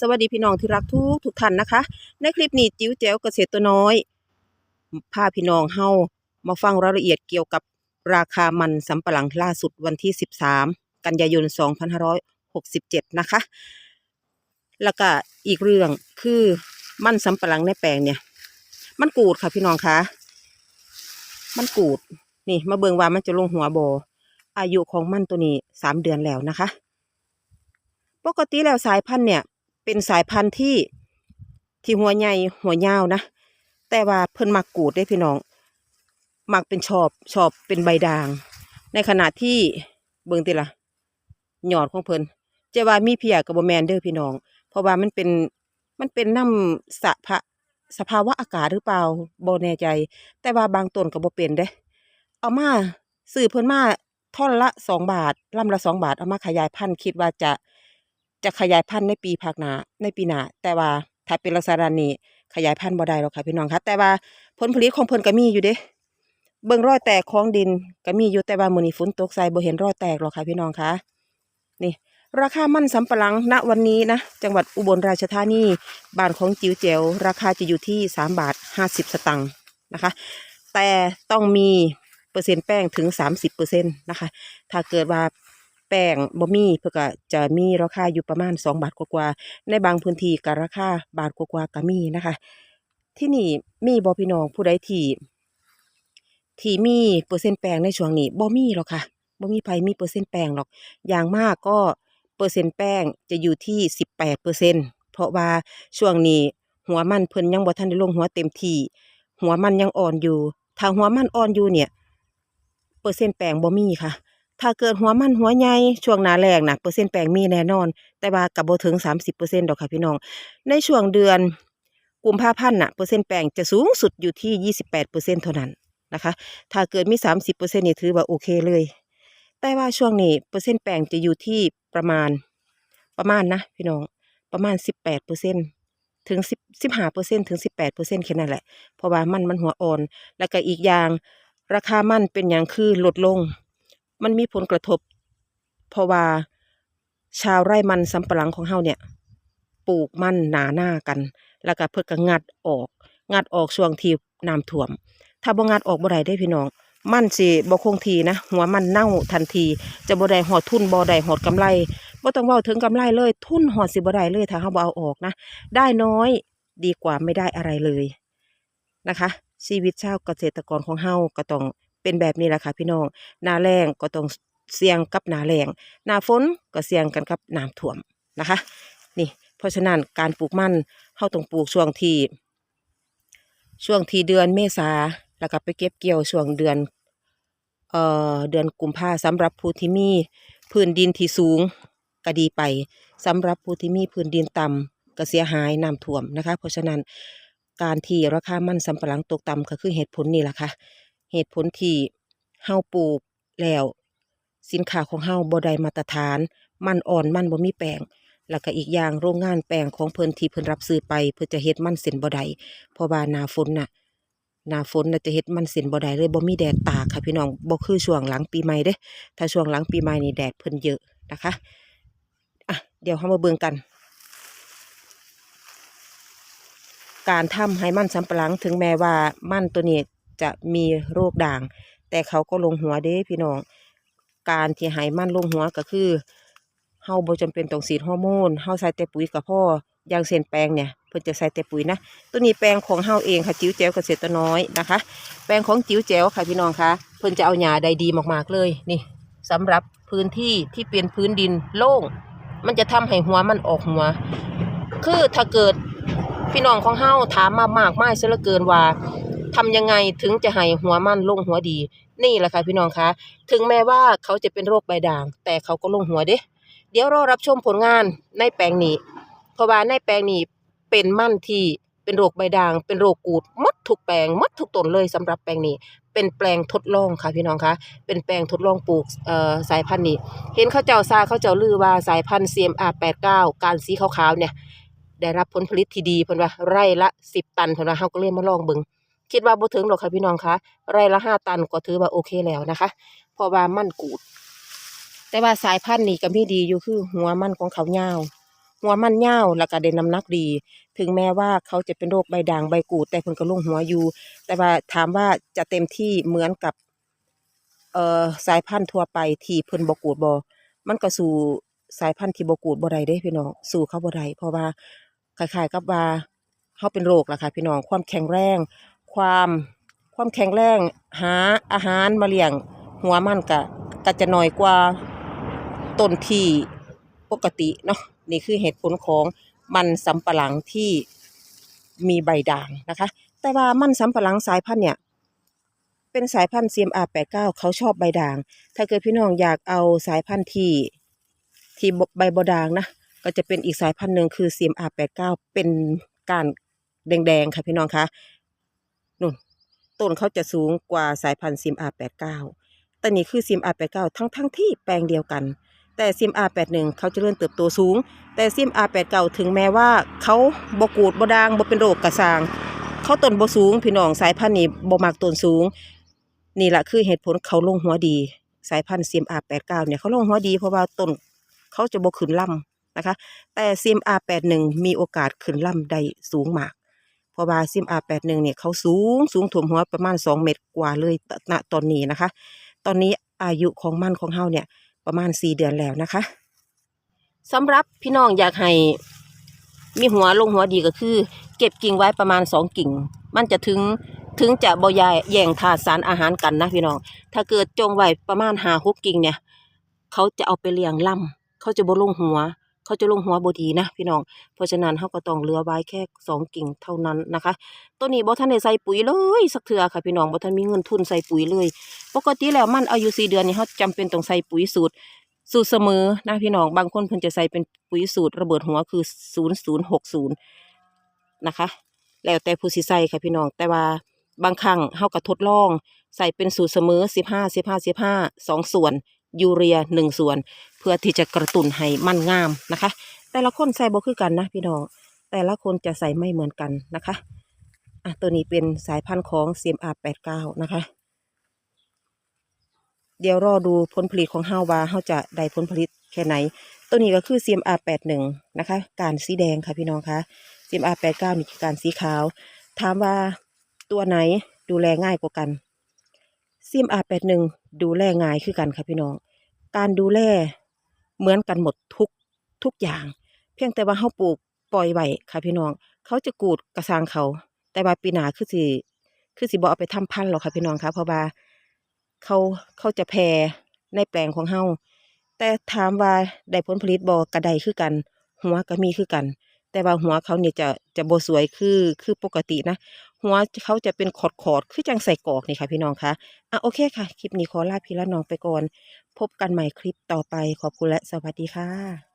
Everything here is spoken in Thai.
สวัสดีพี่น้องที่รักทุกทุกท่านนะคะ ในคลิปนี้จิ๋วแจ๋วเกษตรตัวน้อยพาพี่น้องเฮามาฟังรายละเอียดเกี่ยวกับราคามันสำปะหลังล่าสุดวันที่ 13 กันยายน 2567 นะคะ แล้วก็อีกเรื่องคือมันสำปะหลังในแปลงเนี่ย มันกูดค่ะพี่น้องคะมันกูดนี่มาเบิงว่ามันจะลงหัวบออายุของมันตัวนี้สามเดือนแล้วนะคะ ปกติแล้วสายพันธุ์เนี่ย เป็นสายพันธุ์ที่ที่หัวใหญ่หัวยาวนะ แต่ว่าเพิ่นมักกูดได้พี่น้อง มักเป็นชอบชอบเป็นใบด่าง ในขณะที่เบิ่งติละหยอดของเพิ่นจะว่ามีเพียกับบแมนเด้อพี่น้อง เพราะว่ามันเป็นมันเป็นน้ำสะพะสภาวะอากาศหรือเปล่าบ่แน่ใจ แต่ว่าบางต้นก็บ่เป็นเด้ เอามาซื้อเพิ่นมาท่อนละสองบาทลำละสองบาทเอามาขยายพันธุ์คิดว่าจะ จะขยายพันธุ์ในปีภาคหนาในปีหนาแต่ว่าถ้าเป็นลักษณะนี้ขยายพันธุ์บ่ได้หรอกค่ะพี่น้องคะแต่ว่าผลผลิตของเพิ่นก็มีอยู่เด้เบิ่งรอยแตกของดินก็มีอยู่แต่ว่ามื้อนี้ฝนตกใส่บ่เห็นรอยแตกหรอกค่ะพี่น้องคะนี่ ราคามันสำปะหลังณวันนี้นะ จังหวัดอุบลราชธานีบ้านของจิ๋วแจ๋วราคาจะอยู่ที่สามบาทห้าสิบสตังค์นะคะ แต่ต้องมีเปอร์เซ็นต์แป้งถึงสามสิบเปอร์เซ็นต์นะคะ ถ้าเกิดว่า แป้งบ่มีเพื่อก็จะมีราคาอยู่ประมาณสองบาทกว่าๆในบางพื้นที่ก็ราคาบาทกว่าๆก็มีนะคะ ที่นี่มีบ่พี่น้องผู้ใดที่ที่มีเปอร์เซ็นต์แป้งในช่วงนี้บ่มีหรอกค่ะบ่มีไผมีเปอร์เซ็นต์แป้งหรอก อย่างมากก็เปอร์เซ็นต์แป้งจะอยู่ที่สิบแปดเปอร์เซ็นเพราะว่าช่วงนี้หัวมันเพิ่นยังบ่ทันได้ลงหัวเต็มที่หัวมันยังอ่อนอยู่ ถ้าหัวมันอ่อนอยู่เนี่ย เปอร์เซ็นต์แป้งบ่มีค่ะ ถ้าเกิดหัวมันหัวใหญ่ช่วงหน้าแล้งนะเปอร์เซ็นต์แป้งมีแน่นอน แต่ว่ากับบ่ถึงสามสิบเปอร์เซ็นต์ดอกค่ะพี่น้อง ในช่วงเดือนกุมภาพันธ์น่ะเปอร์เซ็นต์แป้งจะสูงสุดอยู่ที่ยี่สิบแปดเปอร์เซ็นต์เท่านั้นนะคะ ถ้าเกิดมีสามสิบเปอร์เซ็นต์นี่ถือว่าโอเคเลย แต่ว่าช่วงนี้เปอร์เซ็นต์แป้งจะอยู่ที่ประมาณประมาณนะพี่น้องประมาณสิบแปดเปอร์เซ็นถึงสิบห้าเปอร์เซ็นถึงสิบแปดเปอร์เซ็นแค่นั้นแหละเพราะว่ามันมันหัวอ่อน แล้วก็อีกอย่างราคามันเป็นอย่างคือลดลง มันมีผลกระทบ เพราะว่าชาวไร่มันสำปะหลังของเฮาเนี่ย ปลูกมันหนาหน้ากัน แล้วก็เพื่อก็งัดออก งัดออกช่วงที่น้ำท่วม ถ้าบ่งัดออกบ่ได้ได้พี่น้อง มันสิบ่คงทีนะ หัวมันเน่าทันที จะบ่ได้หอดทุนบ่ได้หอดกำไรบ่ต้องเว้าถึงกำไรเลย ทุนหอดสิบ่ได้เลยถ้าเฮาบ่เอาออกนะ ได้น้อยดีกว่าไม่ได้อะไรเลยนะคะ ชีวิตชาวเกษตรกรของเฮาก็ต้อง เป็นแบบนี้แหละค่ะพี่น้องหน้าแล้งก็ต้องเสี่ยงกับหน้าแล้งหน้าฝนก็เสี่ยงกันกับน้ำท่วมนะคะ นี่ เพราะฉะนั้นการปลูกมันเฮาต้องปลูกช่วงที่ ช่วงที่เดือนเมษาแล้วก็ไปเก็บเกี่ยวช่วงเดือนเอ่อเดือนกุมภาสำหรับผู้ที่มีพื้นดินที่สูงก็ดีไปสำหรับผู้ที่มีพื้นดินต่ำก็เสียหายน้ำท่วมนะคะ เพราะฉะนั้นการที่ราคามันสำปะหลังตกต่ำก็คือเหตุผลนี่แหละค่ะ เหตุผลที่เฮาปลูกแล้ว สินค้าของเฮาบ่ได้มาตรฐาน มันอ่อนมันบ่มีแป้งแล้วก็อีกอย่างโรงงานแป้งของเพิ่นที่เพิ่นรับซื้อไป เพื่อจะเฮ็ดมันเส้นบ่ได้เพราะว่าหน้าฝนน่ะหน้าฝนน่ะจะเฮ็ดมันเส้นบ่ได้เลยบ่มีแดดตากค่ะพี่น้องบ่คือช่วงหลังปีใหม่เด้ถ้าช่วงหลังปีใหม่นี่แดดเพิ่นเยอะนะคะอะเดี๋ยวเฮามาเบิ่งกัน การทำให้มันสำปะหลังถึงแม้ว่ามันตัวนี้ จะมีโรคด่าง แต่เขาก็ลงหัวเด้พี่น้อง การที่ให้มันลงหัวก็คือเฮาบ่จำเป็นต้องฉีดฮอร์โมนเฮาใส่แต่ปุ๋ยก็พออย่างเส้นแปลงเนี่ยเพิ่นจะใส่แต่ปุ๋ยนะ ตัวนี้แปลงของเฮาเองค่ะจิ๋วแจ๋วเกษตรน้อยนะคะ แปลงของจิ๋วแจ๋วค่ะพี่น้องคะเพิ่นจะเอาหญ้าได้ดีมากๆเลยนี่สำหรับพื้นที่ที่เป็นพื้นดินโล่ง มันจะทำให้หัวมันออกหัว คือถ้าเกิดพี่น้องของเฮาถามมามากมายเสียเหลือเกินว่า ทำยังไงถึงจะให้หัวมันลงหัวดี นี่แหละค่ะพี่น้องคะถึงแม้ว่าเขาจะเป็นโรคใบด่าง แต่เขาก็ลงหัวเด้เดี๋ยวรอรับชมผลงานในแปลงนี้ เพราะว่าในแปลงนี้เป็นมั่นที่เป็นโรคใบด่าง เป็นโรคกูดมดทุกแปลงมดทุกต้นเลยสำหรับแปลงนี้ เป็นแปลงทดลองค่ะพี่น้องคะเป็นแปลงทดลองปลูกสายพันธุ์นี้เห็นเขาเจ้าซาเขาเจ้าลือว่าสายพันธุ์ CMR 89 การสีขาวๆเนี่ยได้รับผลผลิตที่ดีเพิ่นว่าไร่ละ 10 ตันเพิ่นว่าเฮาก็เลยมาลองเบิ่ง คิดว่าบ่ถึงหรอกค่ะพี่น้องคะไร่ละ5ตันก็ถือว่าโอเคแล้วนะคะเพราะว่ามันกูด แต่ว่าสายพันธุ์นี่ก็มีดีอยู่คือ หัวมันของเขายาวหัวมันยาวแล้วก็ได้น้ำหนักดี ถึงแม้ว่าเขาจะเป็นโรคใบด่างใบกูด แต่เพิ่นก็ลงหัวอยู่ แต่ว่าถามว่าจะเต็มที่เหมือนกับเอ่อสายพันธุ์ทั่วไปที่เพิ่นบกูดบ่มันก็สู่สายพันธุ์ที่บกูดบ่ได้เด้พี่น้องสู่เขาบ่ได้เพราะว่าคล้ายๆกับว่าเฮาเป็นโรคล่ะค่ะพี่น้องความแข็งแรง ความ ความแข็งแรงหาอาหารมาเลี้ยง หัวมันก็ก็จะน้อยกว่าต้นที่ปกติเนาะนี่คือเหตุผลของมันสำปะหลังที่มีใบด่างนะคะ แต่ว่ามันสำปะหลังสายพันธุ์เนี่ยเป็นสายพันธุ์ CMR 89เขาชอบใบด่าง ถ้าเกิดพี่น้องอยากเอาสายพันธุ์ที่ที่ใบบด่างนะก็จะเป็นอีกสายพันธุ์หนึ่งคือ CMR 89เป็นการแดงๆค่ะพี่น้องคะ ต้นเขาจะสูงกว่าสายพันธุ์ CMR 89แต่นี่คือ CMR 89ทั้งทั้งๆที่แปลงเดียวกัน แต่ CMR 81เขาจะเริ่มเติบโตสูง แต่ CMR 89ถึงแม้ว่าเขาบกูดบดางบเป็นโรคกระสร้างเขาต้นบสูงพี่น้องสายพันธุ์นี้บ่มักต้นสูง นี่แหละคือเหตุผลเขาลงหัวดี สายพันธุ์ CMR 89เนี่ยเขาลงหัวดีเพราะว่าต้นเขาจะบขึ้นล่ำนะคะ แต่ CMR 81มีโอกาสขึ้นล่ำได้สูงมาก เพราะว่า CMR 81เนี่ยเขาสูงสูงถ่วมหัวประมาณ2เมตรกว่าเลยณตอนนี้นะคะ ตอนนี้อายุของมันของเฮาเนี่ยประมาณ4เดือนแล้วนะคะสำหรับพี่น้องอยากให้มีหัวลงหัวดีก็คือ เก็บกิ่งไว้ประมาณสองกิ่ง มันจะถึงถึงจะบ่ยายแย่งธาสารอาหารกันนะพี่น้อง ถ้าเกิดจงไว้ประมาณหาหกกิ่งเนี่ย เขาจะเอาไปเลี้ยงล่ำเขาจะบ่ลงหัว เขาจะลงหัวบดีนะพี่น้อง เพราะฉะนั้นเขาก็ต้องเลือไว้แค่สองกิ่งเท่านั้นนะคะ ตัวนี้บ่ทันได้ใส่ปุ๋ยเลยสักเทื่อค่ะพี่น้องบ่ทันมีเงินทุนใส่ปุ๋ยเลย ปกติแล้วมันอายุสี่เดือนนี่เขาจำเป็นต้องใส่ปุ๋ยสูตรสูตรเสมอนะพี่น้องบางคนเพิ่นจะใส่เป็นปุ๋ยสูตรระเบิดหัวคือศูนย์ศูนย์หกศูนย์นะคะ แล้วแต่ผู้สิใส่ค่ะพี่น้องแต่ว่าบางครั้งเฮาก็ทดลอง ใส่เป็นสูตรเสมอสิบห้าสิบห้าสิบห้าสองส่วน ยูเรียหนึ่งส่วน เพื่อที่จะกระตุ้นให้มันงามนะคะ แต่ละคนใส่บ่คือกันนะพี่น้อง แต่ละคนจะใส่ไม่เหมือนกันนะคะอะตัวนี้เป็นสายพันธุ์ของ CMR 89 นะคะ เดี๋ยวรอดูผลผลิตของเฮาว่าเฮาจะได้ผลผลิตแค่ไหน ตัวนี้ก็คือ CMR 81 นะคะ การสีแดงค่ะพี่น้องคะ CMR 89 นี่คือการสีขาว ถามว่าตัวไหนดูแลง่ายกว่ากัน CMR 81 ดูแลง่ายคือกันค่ะพี่น้อง การดูแลเหมือนกันหมดทุกทุกอย่าง เพียงแต่ว่าเฮาปลูกปล่อยไว้ค่ะพี่น้อง เขาจะกูดกระสางเขา แต่ว่าปีหนาคือสิคือสิบ่เอาไปทำพันธุ์หรอกค่ะพี่น้องคะเพราะว่าเขาเขาจะแพร่ในแปลงของเฮาแต่ถามว่าได้ผลผลิตบ่ก็ไดคือกัน หัวก็มีคือกัน แต่ว่าหัวเขาเนี่ยจะจะบ่สวยคือคือปกตินะ หัวเขาจะเป็นขอดขอดๆคือจังใส่กอกนี่ค่ะพี่น้องคะอะโอเคค่ะ คลิปนี้ขอลาพี่ละน้องไปก่อน พบกันใหม่คลิปต่อไปขอบคุณและสวัสดีค่ะ